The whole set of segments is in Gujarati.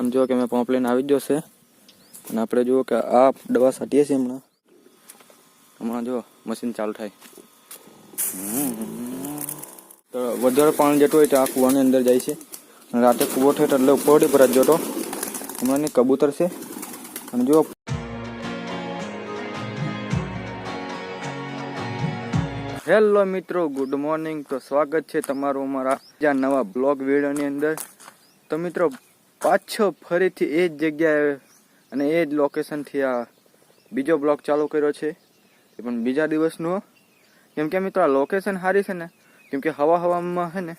આમ જો કે મેં પંપ લઈને આવી જ જશે. અને આપણે જુઓ કે આ દવા છાંટીએ છીએ હમણાં. હમણાં જો મશીન ચાલુ થાય. તો વધારે પાણી જતું હોય તો આ કૂવાની અંદર જાય છે. અને રાતે કૂવો થયો એટલે ઉપરડી પર જ જતો. હમણાં કબૂતર છે. અને જુઓ. હેલો મિત્રો, ગુડ મોર્નિંગ. તો સ્વાગત છે તમારું અમારા બીજા નવા બ્લોગ વિડીયોની અંદર. તો મિત્રો પાછો ફરીથી એ જ જગ્યાએ અને એ જ લોકેશનથી આ બીજો બ્લોગ ચાલુ કર્યો છે. એ પણ બીજા દિવસનો. કેમ કે મિત્રો આ લોકેશન સારી છે ને, કેમ કે હવા હવામાં છે ને,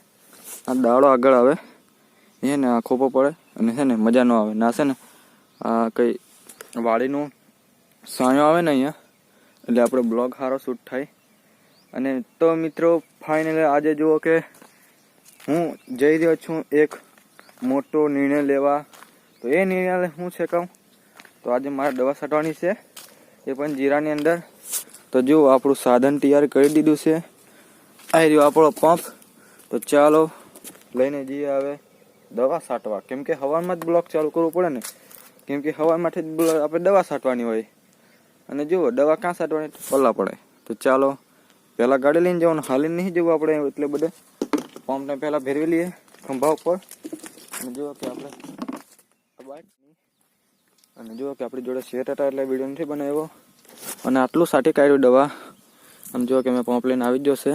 આ દાડો આગળ આવે, એ ને આ ખોપો પડે અને છે ને મજા ન આવે. ના છે ને, આ કંઈ વાડીનું સાયો આવે ને અહીંયા, એટલે આપણો બ્લોગ સારો શૂટ થાય. અને તો મિત્રો ફાઇનલી આજે જુઓ કે હું જઈ રહ્યો છું એક મોટો નિર્ણય લેવા. તો એ નિર્ણય હું છે કહું? તો આજે મારે દવા છાંટવાની છે. એ પણ જીરાની અંદર. તો જુઓ આપણું સાધન તૈયાર કરી દીધું છે. આ રહ્યો આપણો પંપ. તો ચાલો લઈને જઈએ હવે દવા છાંટવા. કેમ કે હવામાં જ બ્લોક ચાલુ કરવું પડે ને. કેમ કે હવામાંથી જ આપણે દવા છાંટવાની હોય. અને જુઓ, દવા ક્યાં છાંટવાની? પલ્લા પડે. તો ચાલો, પહેલાં ગાડી લઈને જવાનું. હાલીને નહીં જવું આપણે એટલે બધે પંપને પહેલાં ભેરવી લઈએ ખંભા ઉપર. અને જુઓ કે આપણે અને જુઓ કે આપણી જોડે શેર હતા એટલે વીડિયો નથી બનાવ્યો. અને આટલું સાટી કાઢ્યું દવા. આમ જુઓ કે મેં પંપ લઈને આવી જ જશે.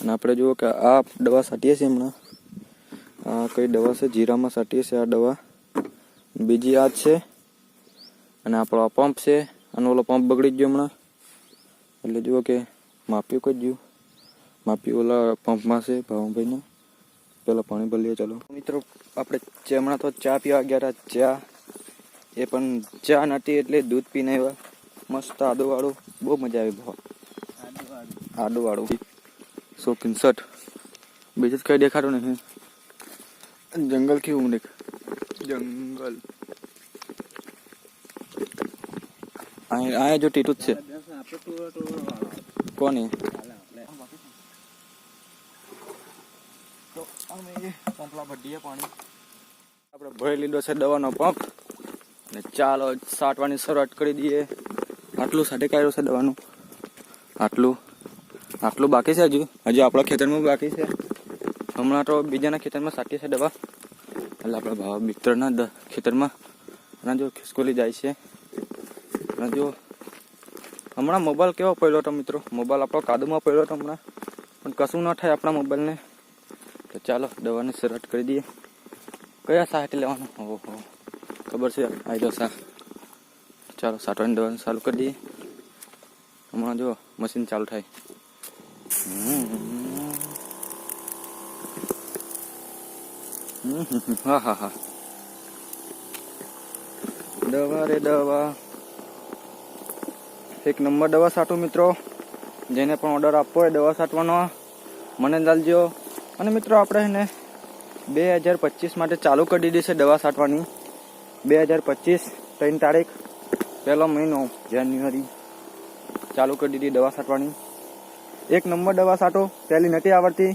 અને આપણે જુઓ કે આ દવા છાંટીએ છીએ હમણાં. આ કઈ દવા છે? જીરામાં છાંટીએ છીએ આ દવા. બીજી આ છે. અને આપણો આ પંપ છે. અને ઓલો પંપ બગડી ગયો હમણાં. એટલે જુઓ કે માપ્યું કઈ ગયું. માપ્યું ઓલા પંપમાં છે ભાવભાઈના પેલા પાણી ભરીએ ચાલો. મિત્રો આપણે હમણાં તો ચા પીવા ગયા હતા ચા. એ પણ ચા નથી એટલે દૂધ પીને આવ્યા. મસ્ત આદુવાળું. બહુ મજા આવી બહુ. આદુવાળું. શોખીન શર્ટ બીજું કઈ દેખાતું નહીં. જંગલ કેવું દેખ જંગલ. અહીં અહીંયા જો ટીટું જ છે. કોની? આપણે ભરી લીધો છે દવાનો પંપ. ને ચાલો સાટવાની શરૂઆત કરી દઈએ. આટલું સાટે કાઢ્યું છે દવાનું. આટલું. આટલું બાકી છે હજુ. હજુ આપણા ખેતરમાં બાકી છે. હમણાં તો બીજાના ખેતરમાં સાટી છે દવા. એટલે આપણા ભાવ મિત્રના ખેતરમાં. જો ખિસકોલી જાય છે. જો હમણાં મોબાઈલ કેવો પડ્યો હતો મિત્રો? મોબાઈલ આપણો કાદુમાં પડ્યો હતો હમણાં. પણ કશું ન થાય આપણા મોબાઈલને. તો ચાલો, દવાને શરૂઆત કરી દઈએ. કયા સાહેબ લેવાનું? ઓહો, ખબર છે જાઓ સા ચાલો સાટવાની દવાનું ચાલુ કરી દઈએ. હમણાં જો મશીન ચાલુ થાય. હા હા હા. દવા રે દવા. એક નંબર દવા સાટો મિત્રો. જેને પણ ઓર્ડર આપવો હોય દવા સાટવાનો. મને ચાલજો અને મિત્રો આપણે એને બે હજાર પચીસ માટે ચાલુ કરી દીધી છે દવા છાંટવાની. બે હજાર પચીસ, ત્રણ તારીખ, પહેલો મહિનો, જાન્યુઆરી. ચાલુ કરી દીધી દવા છાંટવાની. એક નંબર દવા છાંટો, પહેલી નથી આવડતી.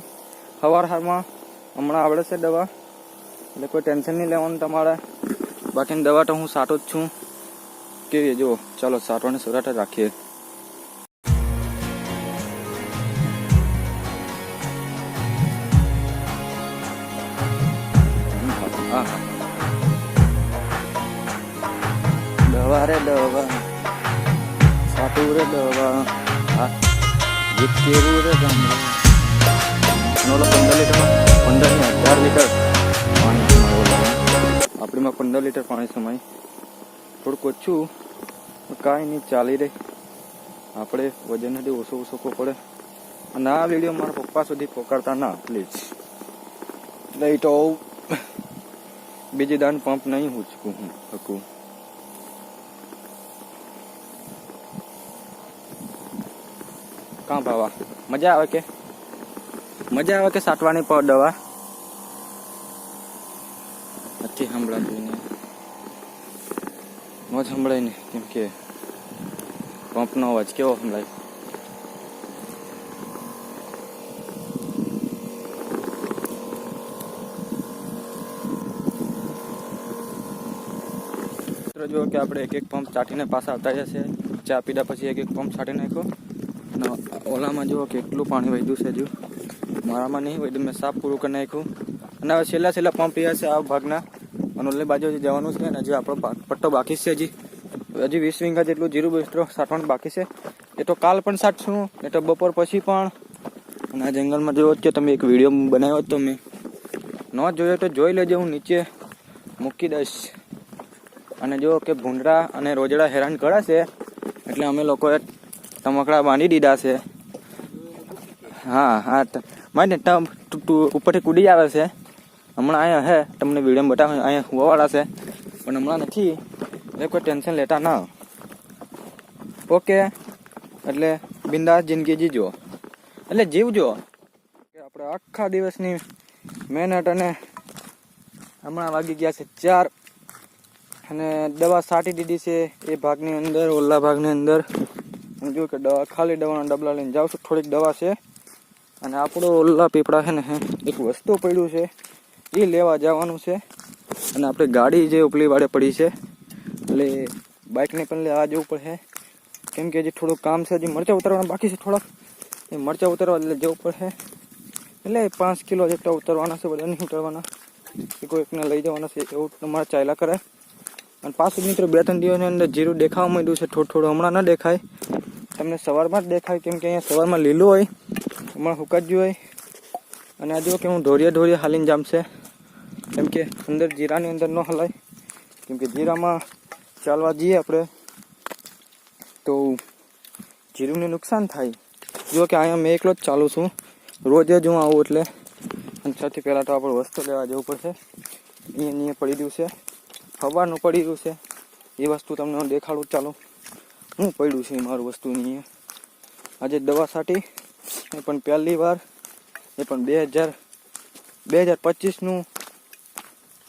સવાર હારમાં હમણાં આવડે છે દવા. એટલે કોઈ ટેન્શન નહીં લેવાનું તમારે. બાકીની દવા તો હું સાટો જ છું. કેવી જુઓ, ચાલો સાટવાની સુરાટ રાખીએ. દવા. satura કેવું રે ગમે. ઓલો પંદર લીટર પંદર ને હજાર લીટર. પાણી સમાય ઓલો આપણીમાં પંદર લીટર પાણી સમાય થોડુંક ઓછું કાંઈ નહીં, ચાલી રહે. આપણે વજન નથી, ઓછો ઓછો પડે. અને આ વીડિયો મારા પપ્પા સુધી પકડતા ના, પ્લીઝ. નહીં તો બીજી દાન પંપ નહીં ઉચકું હું હકું કાં ભાવા? મજા આવે કે? મજા આવે કે સાટવાની પર દવા? નથી સંભળાતું ને. મોજ સંભળાય ને, કેમ કે પંપનો અવાજ કેવો સંભળાય? જો કે આપણે એક એક પંપ ચાટીને પાછા આવતા જશે ચા પીધા પછી એક એક પંપ છાંટી નાખ્યો. ઓલામાં જુઓ કેટલું પાણી વધ્યું છે હજુ. મારામાં નહીં વધ્યું મેં સાફ પૂરું કરી નાખ્યું. અને હવે છેલ્લા છેલ્લા પંપ રહ્યા છે આ ભાગના. અને ઓલે બાજુ હજી જવાનું છે અને હજી આપણો પટ્ટો બાકી છે હજી. હજી વીસ વીંગા જેટલું જીરું બેસ્ટ્રો સાટવાનું બાકી છે. એ તો કાલ પણ સાટશું એ તો બપોર પછી પણ. અને આ જંગલમાં જોયો જ કે તમે એક વીડિયો બનાવ્યો હતો મેં. ન જોયો તો જોઈ લેજો, હું નીચે મૂકી દઈશ. અને જો કે ભૂંડરા અને રોજડા હેરાન કરાશે. એટલે અમે લોકોએ ટમકડા બાંધી દીધા છે. હા હા માને ઉપરથી કૂદી આવે છે. હમણાં અહીંયા હે, તમને વીડિયો બતાવે અહીંયા હોવાવાળા છે. પણ હમણાં નથી. એટલે કોઈ ટેન્શન લેતા ના ઓકે, એટલે બિંદાસ જિંદગી જીજો. એટલે જીવજો. આપણે આખા દિવસની મહેનત અને હમણાં વાગી ગયા છે ચાર. અને દવા છાંટી દીધી છે એ ભાગની અંદર, ઓલા ભાગની અંદર. હું જો કે દવા ખાલી દવાના ડબલા લઈને જાઉં છું. થોડીક દવા છે. અને આપણો ઓલા પીપળા છે ને એક વસ્તુ પડ્યું છે એ લેવા જવાનું છે. અને આપણે ગાડી જે ઉપલી વાડે પડી છે, એટલે બાઇકને પણ લેવા જવું પડશે. કેમ કે હજી થોડુંક કામ છે, હજી મરચાં ઉતારવાના બાકી છે થોડાક. એ મરચાં ઉતારવા એટલે જવું પડશે. એટલે પાંચ કિલો જેટલા ઉતારવાના છે, બધા નહીં ઉતારવાના. એ કોઈકને લઈ જવાના છે, એવું તમારે ચાલ્યા કરે. અને પાછું મિત્રો બે ત્રણ દિવસની અંદર જીરું દેખાવા માંડ્યું છે, થોડું થોડું હમણાં ન દેખાય. તમને સવારમાં જ દેખાય, કેમ કે અહીંયા સવારમાં લીલું હોય. હમણાં હુકાજ્યું હોય. અને આ જુઓ કે હું ઢોળિયા ઢોળિયા હાલીને જામશે કેમ કે અંદર જીરાની અંદર ન હલાય. કેમ કે જીરામાં ચાલવા જઈએ આપણે, તો જીરુંને નુકસાન થાય. જો કે અહીંયા મેં એકલો જ ચાલું છું. રોજ જ હું આવું એટલે. અને સૌથી પહેલાં તો આપણે વસ્તુ લેવા જવું પડશે. અહીંયા અહીંયા પડી રહ્યું છે. હવાનું પડી રહ્યું છે. એ વસ્તુ તમને દેખાડું ચાલો. હું પડ્યું છે મારું વસ્તુ અહીંયા આજે દવા છાંટી એ પણ પહેલી વાર, એ પણ બે હજાર બે હજાર પચીસનું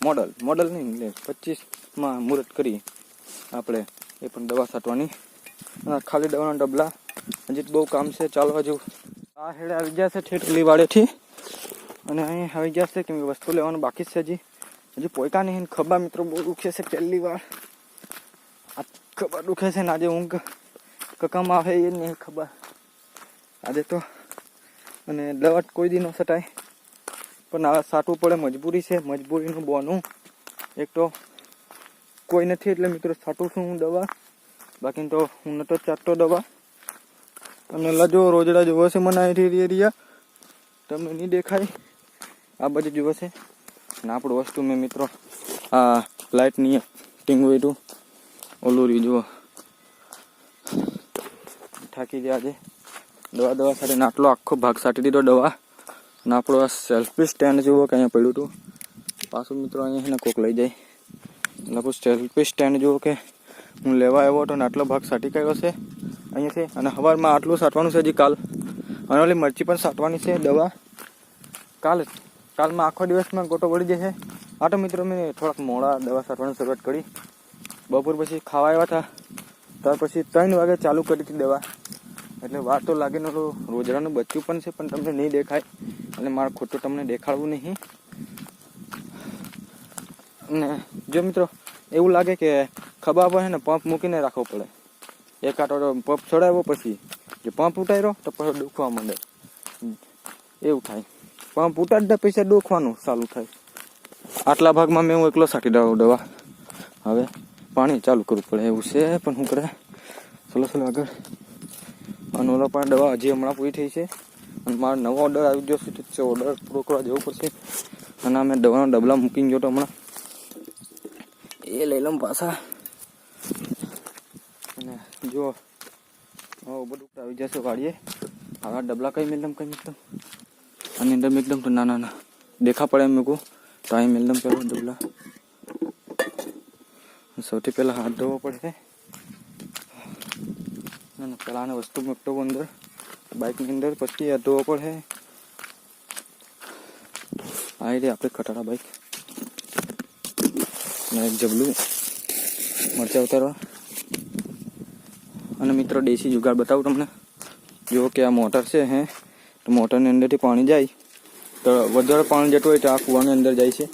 મોડલ મોડલ નહીં, એટલે પચીસમાં મુહૂર્ત કરી આપણે એ પણ દવા છાંટવાની. ખાલી દવાના ડબલા, હજી બહુ કામ છે ચાલવા જેવું આ હેડે આવી ગયા છે ઠેઠલી વાડેથી અને અહીં આવી ગયા છે કેમ કે વસ્તુ લેવાનું બાકી છે હજી. હજી પોઈકા નહીં, ખભા મિત્રો બહુ દુખે છે પહેલી વાર. આ ખભા દુખે છે ને આજે ઊંઘ કકામાં આવે એ નહીં ખબર આજે તો અને લવટ કોઈ દી ન સટાય પણ આ સાટવું પડે, મજબૂરી છે, મજબૂરીનું બોનું. એક તો કોઈ નથી એટલે મિત્રો સાટું છું હું દવા? બાકી તો હું નતો ચાટતો દવા. તમને લજો રોજડા જોવો છે મને અહીંથી એરિયા તમને નહીં દેખાય? આ બધું જોવો છે અને આપણું વસ્તુ મેં મિત્રો આ લાઇટની ટીંગ વેટું ઓલું રહ્યું જુઓ. થાકી ગયા આજે દવા દવા સાથે આટલો આખો ભાગ સાટી દીધો દવા. અને આપણો આ સેલ્ફી સ્ટેન્ડ જુઓ કે અહીંયા પડ્યું હતું. પાછું મિત્રો અહીંયા છે ને કોક લઈ જાય. એટલે આપણું સેલ્ફી સ્ટેન્ડ જુઓ કે હું લેવા આવ્યો હતો ને આટલો ભાગ સાટી કર્યો છે. અહીંયાથી અને સવારમાં આટલું સાટવાનું છે હજી કાલ. અને ઓલી મરચી પણ સાટવાની છે દવા. કાલ કાલમાં આખો દિવસમાં ગોટો વળી જશે. આ તો મિત્રો મેં થોડાક મોડા દવા સાટવાની શરૂઆત કરી. બપોર પછી ખાવા આવ્યા હતા. ત્યાર પછી ત્રણ વાગે ચાલુ કરી હતી દવા. એટલે વાર તો લાગે ને રોજરાનું બચ્ચું પણ છે, પણ તમને નહીં દેખાય. એટલે મારે ખોટું તમને દેખાડવું નહીં. અને જો મિત્રો, એવું લાગે કે ખભા પર ને પંપ મૂકીને રાખવો પડે. એક આટો પંપ ચડાવ્યો પછી, જે પંપ ઉતાર્યો તો પછી દુખવા માંડે. એવું થાય. પંપ ઉતારતા પૈસા દુખવાનું ચાલુ થાય. આટલા ભાગમાં મેં હું એકલો સાટી દઉં દવા. હવે પાણી ચાલુ કરવું પડે. એવું છે, પણ શું કરે? ચલો ચલો આગળ. અને ઓલા પણ દવા હજી હમણાં પૂરી થઈ છે. અને મારો નવો ઓર્ડર આવી ગયો છે, તો ઓર્ડર પૂરો કરવા જવું પડશે. અને અમે દવાના ડબલા મૂકીને ગયો તો હમણાં. એ લઈ લઉં પાછા. અને જો બધું આવી જશે વાળીએ આવા ડબલા કઈ મેલમ કઈ મેલમ અને અંદર એકદમ તો ના ના ના. દેખા પડે એમ મૂકું. તો અહીં મેલમ પેલો ડબલા. સૌથી પહેલાં હાથ ધોવો પડશે. અને પહેલાં આને વસ્તુ મૂકતો અંદર બાઇકની અંદર પછી હાથ ધોવો પડશે આ રે આપણે ખટારા બાઇક અને એક જબલું મરચા ઉતારવા અને મિત્રો દેશી જુગાડ બતાવું તમને। જો કે આ મોટર છે હે તો મોટરની અંદરથી પાણી જાય તો વધારે પાણી જતું હોય તો આ કૂવાની અંદર જાય છે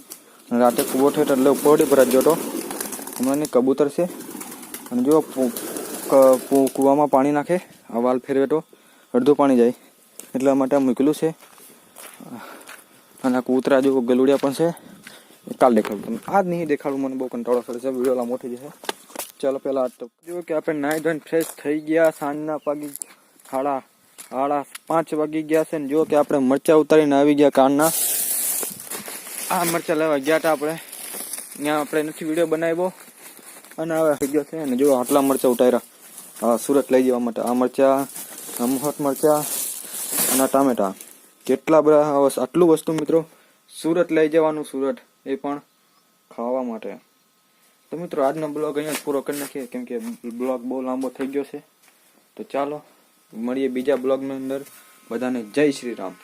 અને રાતે કૂવો થયો તો એટલે ઉપર ભરાત જતો હમણાંની કબૂતર છે અને જો પુ- ક- પુ- કૂવામાં પાણી નાખે, આ વાલ ફેરવે તો અડધું પાણી જાય. એટલા માટે મૂકેલું છે. અને આ કૂતરા જો ગલુડિયા પણ છે કાલ દેખાડું તમને. આજ નહીં, દેખાડું, મને બહુ કંટાળો કરે છે. વિડીયોલા મોટી જશે. ચાલો પહેલા તો જો કે આપણે નાહી ધોઈને ફ્રેશ થઈ ગયા, સાંજના પાગી હાડા સાડા પાંચ વાગી ગયા છે ને જો કે આપણે મરચા ઉતારીને આવી ગયા કારના આ મરચા લેવા ગયા હતા આપણે. ત્યાં આપણે નથી વીડિયો બનાવ્યો. અને હવે થઈ ગયો છે અને જો આટલા મરચા ઉતાર્યા. સુરત લઈ જવા માટે. આ મરચા, આ મોહટ મરચા અને ટામેટા. કેટલા બધા આટલું વસ્તુ મિત્રો સુરત લઈ જવાનું, સુરત, એ પણ ખાવા માટે. તો મિત્રો, આજનો બ્લોગ અહીંયા પૂરો કરી નાખીએ, કેમ કે બ્લોગ બહુ લાંબો થઈ ગયો છે. તો ચાલો, મળીએ બીજા બ્લોગની અંદર. બધાને જય શ્રી રામ.